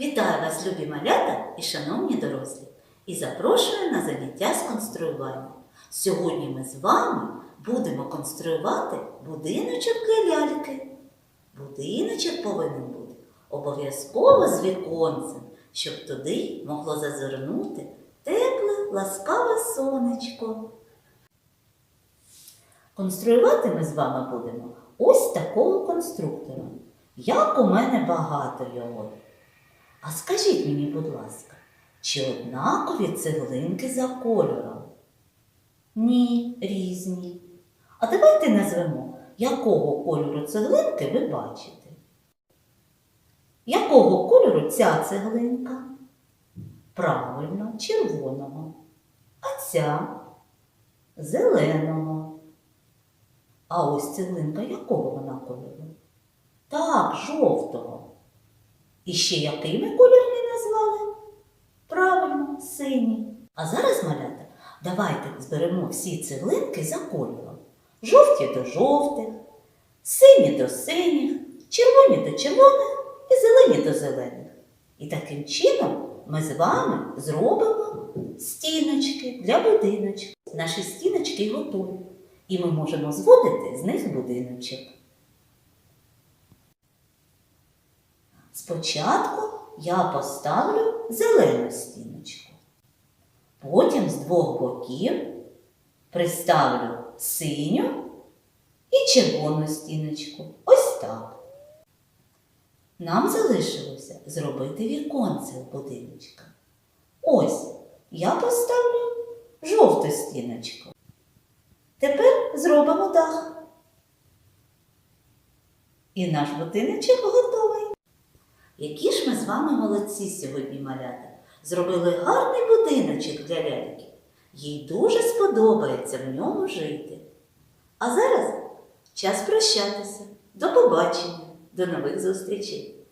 Вітаю вас, любі малята і шановні дорослі, і запрошую на заняття з конструювання. Сьогодні ми з вами будемо конструювати будиночок для ляльки. Будиночок повинен бути обов'язково з віконцем, щоб туди могло зазирнути тепле, ласкаве сонечко. Конструювати ми з вами будемо ось такого конструктора. Як у мене багато його. А скажіть мені, будь ласка, чи однакові цеглинки за кольором? Ні, різні. А давайте назвемо, якого кольору цеглинки ви бачите. Якого кольору ця цеглинка? Правильно, червоного. А ця зеленого. А ось цеглинка якого вона кольору? Так, жовтого. І ще який ми колір не назвали? Правильно, синій. А зараз, малята, давайте зберемо всі цеглинки за кольором. Жовті до жовтих, сині до синіх, червоні до червоних і зелені до зелених. І таким чином ми з вами зробимо стіночки для будиночок. Наші стіночки готові. І ми можемо зводити з них будиночок. Спочатку я поставлю зелену стіночку. Потім з двох боків приставлю синю і червону стіночку. Ось так. Нам залишилося зробити віконце в будиночка. Ось я поставлю жовту стіночку. Тепер зробимо дах. І наш будиночок готовий. Які ж ми з вами молодці сьогодні, малята, зробили гарний будиночок для ляльки. Їй дуже сподобається в ньому жити. А зараз час прощатися. До побачення, до нових зустрічей!